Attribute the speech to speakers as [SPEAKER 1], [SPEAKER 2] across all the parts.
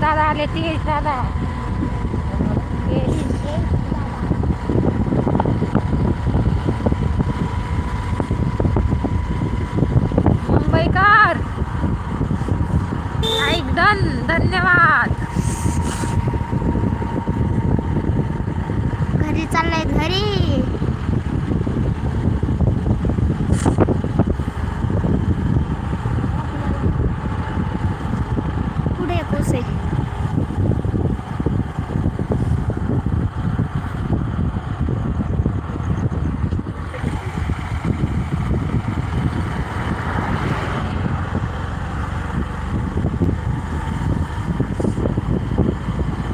[SPEAKER 1] दादा आले तेज दादा. मुंबईकर लाईक डन धन्यवाद.
[SPEAKER 2] घरी चाललंय घरी पुढे कोसे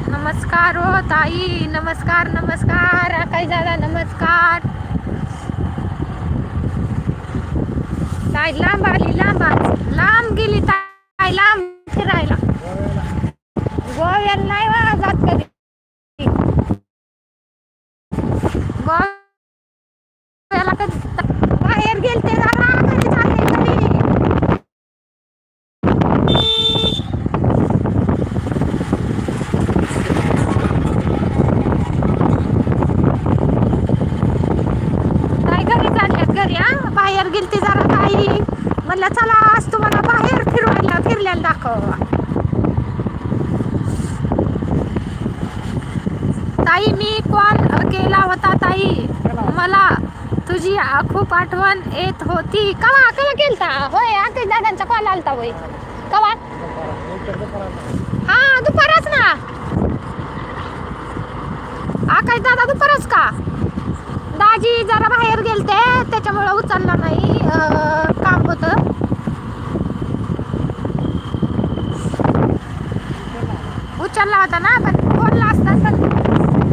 [SPEAKER 1] नमस्कार हो ताई नमस्कार नमस्कार. आकाश दादा नमस्कार. ताई लांब आली? लांब आली लांब गेली ताई. लांब राहिला गोव्याला नाही वा जात कधी गोव्याला कधी बाहेर गेलते जरा घरी चालले घरी काय घरी चालल्यात घरी हा बाहेर गेलती जरा ताई म्हणलं चला आज तुम्हाला बाहेर फिरवायला फिरल्याला दाखव. ताई मी कॉल केला होता ताई? मला तुझी खूप आठवण येत होती. कवा कवा केलता होय आकाश दादांचा कॉल आलता होय. कवा? हा दुपारच ना. आकाश दादा दुपारच का दाजी जरा बाहेर गेलते त्याच्यामुळे उचलला नाही. काम होतं. उचलला होता ना पण बोलला असता तर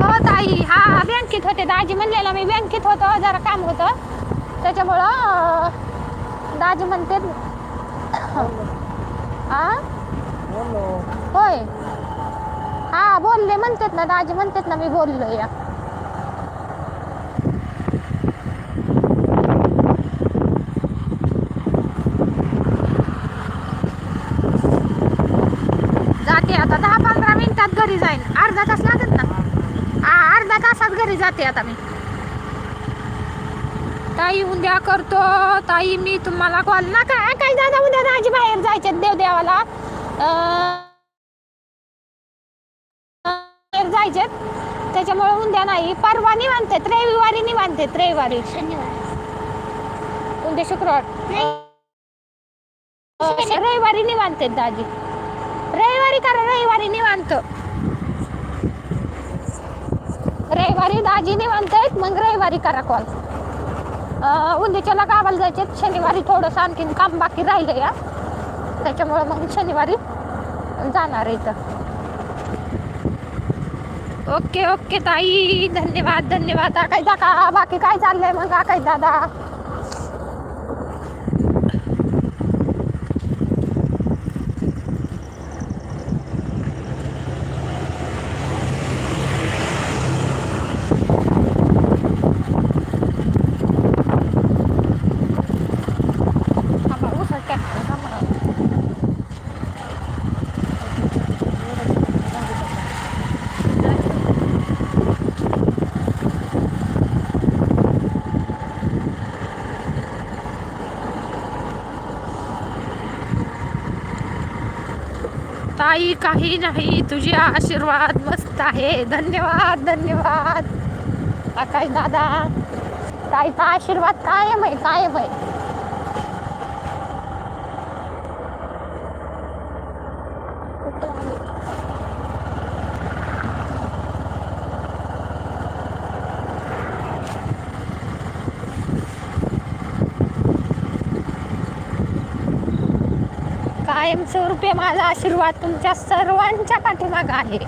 [SPEAKER 1] हो ताई हा बँकेत होते. दाजी म्हणलेला मी बँकेत होतो जरा काम होतं. त्याच्यामुळं दाजी म्हणते हा होय. हा बोलले म्हणतात ना दाजी म्हणतात ना मी बोललो या जाते आता दहा पंधरा मिनिटात घरी जाईन. अर्धा तास लागत ना? हा अर्धा तासात घरी जाते आता मी. ताई उद्या करतो. ताई मी तुम्हाला कॉल नका काय दादा उद्या दाजी बाहेर जायचे देव देवाला जायचे त्याच्यामुळे उद्या नाही. परवा निवांतेत रविवारी निवांतेत रविवारी.
[SPEAKER 2] शनिवार
[SPEAKER 1] उद्या शुक्रवार. रविवारी निवांतेत दाजी. रविवारी करा रविवारी निवांत? रविवारी दाजी निवांत आहेत मग रविवारी करा कॉल उंदीच्याला गावाला जायचे शनिवारी थोडंसं आणखीन काम बाकी राहिलं या त्याच्यामुळं मग शनिवारी जाणार आहे इथं. ओके ओके ताई. धन्यवाद धन्यवाद. काय दादा बाकी काय चाललंय मग काय दादा? आई काही नाही. तुझे आशीर्वाद मस्त आहे. धन्यवाद धन्यवाद. काय दादा. ताईचा आशीर्वाद कायम आहे कायम आहे. कायमस्वरूपी माझा आशीर्वाद तुमच्या सर्वांच्या पाठीमागं आहे.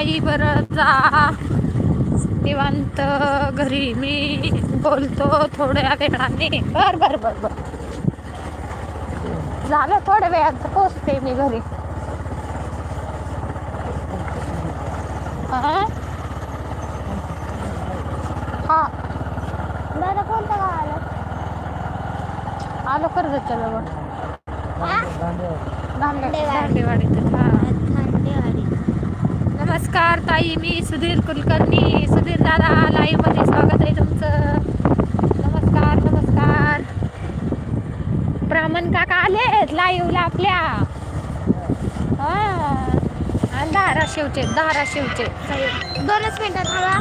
[SPEAKER 1] ताई बरं जा निवांत घरी मी बोलतो थोड्या वेळाने. बर बर बर बर. झालं थोड्या वेळात पोचते मी घरी. हा हा.
[SPEAKER 2] दादा कोणत्या गावाला?
[SPEAKER 1] आलो कर्जच्या जवळ. दांडे
[SPEAKER 2] दांडेवाडी.
[SPEAKER 1] दांडेवाडीत
[SPEAKER 2] थंडेवाडी
[SPEAKER 1] नमस्कार ताई मी सुधीर कुलकर्णी सुधीर दादा लाईव्हमध्ये स्वागत आहे तुमचं. नमस्कार नमस्कार. ब्राह्मण काका आलेत लाईव्हला आपल्या. हां धाराशिवचे धाराशिवचे
[SPEAKER 2] दोनच मिनिटात हवा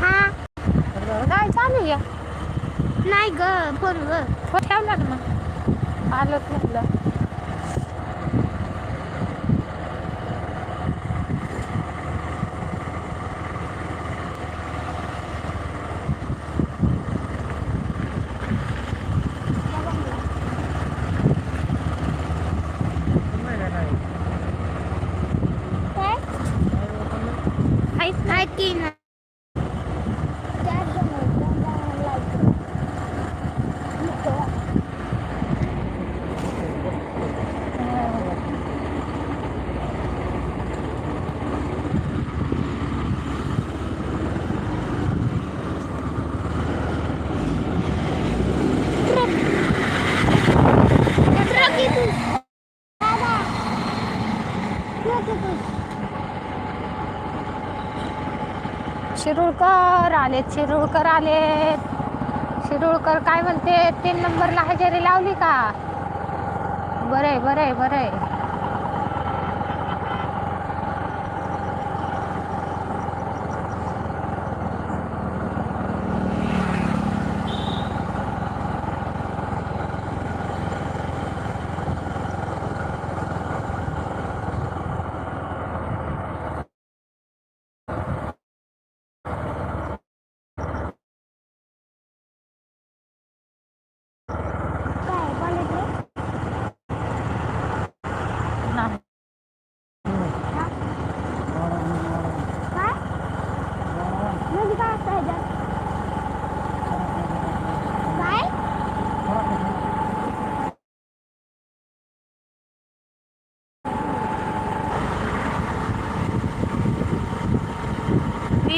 [SPEAKER 2] हा
[SPEAKER 1] काय चालू या
[SPEAKER 2] नाही ग फोन ग
[SPEAKER 1] ठेवला ना मग. आलंच म्हटलं
[SPEAKER 2] काय
[SPEAKER 1] काहीच
[SPEAKER 2] आहेत की नाही ट्रक इथून. दादा. ट्रक इथून.
[SPEAKER 1] शिरूळकर आलेत शिरूळकर आलेत शिरूळकर काय म्हणते तीन नंबरला हजेरी लावली का? बरं आहे बरं
[SPEAKER 2] आहे बरं आहे कॉलेजला
[SPEAKER 1] नाही.
[SPEAKER 2] काय म्हणजे काय असतं ह्याच्यात काय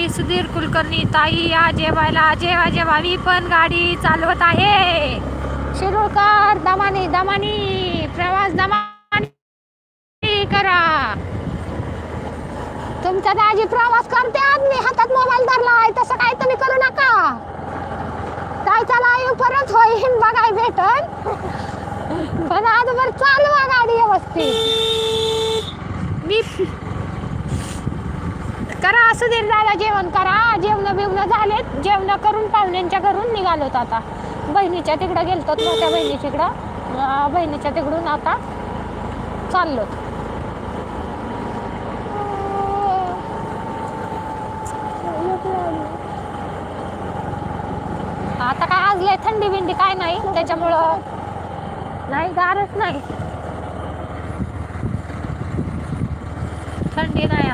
[SPEAKER 1] मी सुधीर कुलकर्णी ताई या जेवायला जेवा जेवा. मी पण गाडी चालवत आहे. शिरूळकर दमानी दमानी प्रवास दमानी करा. तुमच्या दाजी प्रवास करते आज मी हातात मोबाईल धरला आहे तसं काय तुम्ही करू नका. काय चला येऊ परत. होईन बघाय भेटन पण आजवर चालवा गाडी व्यवस्थित मी करा असं दे दादा जेवण करा. जेवण बिवणं झालेत. जेवण करून पाहुण्यांच्या घरून निघालोत आता. बहिणीच्या तिकडं गेलतो मोठ्या बहिणीच्या इकडं. बहिणीच्या तिकडून आता चाललो आता काय आज लय थंडी बिंडी काय नाही. त्याच्यामुळं नाही गारच नाही. थंडी नाही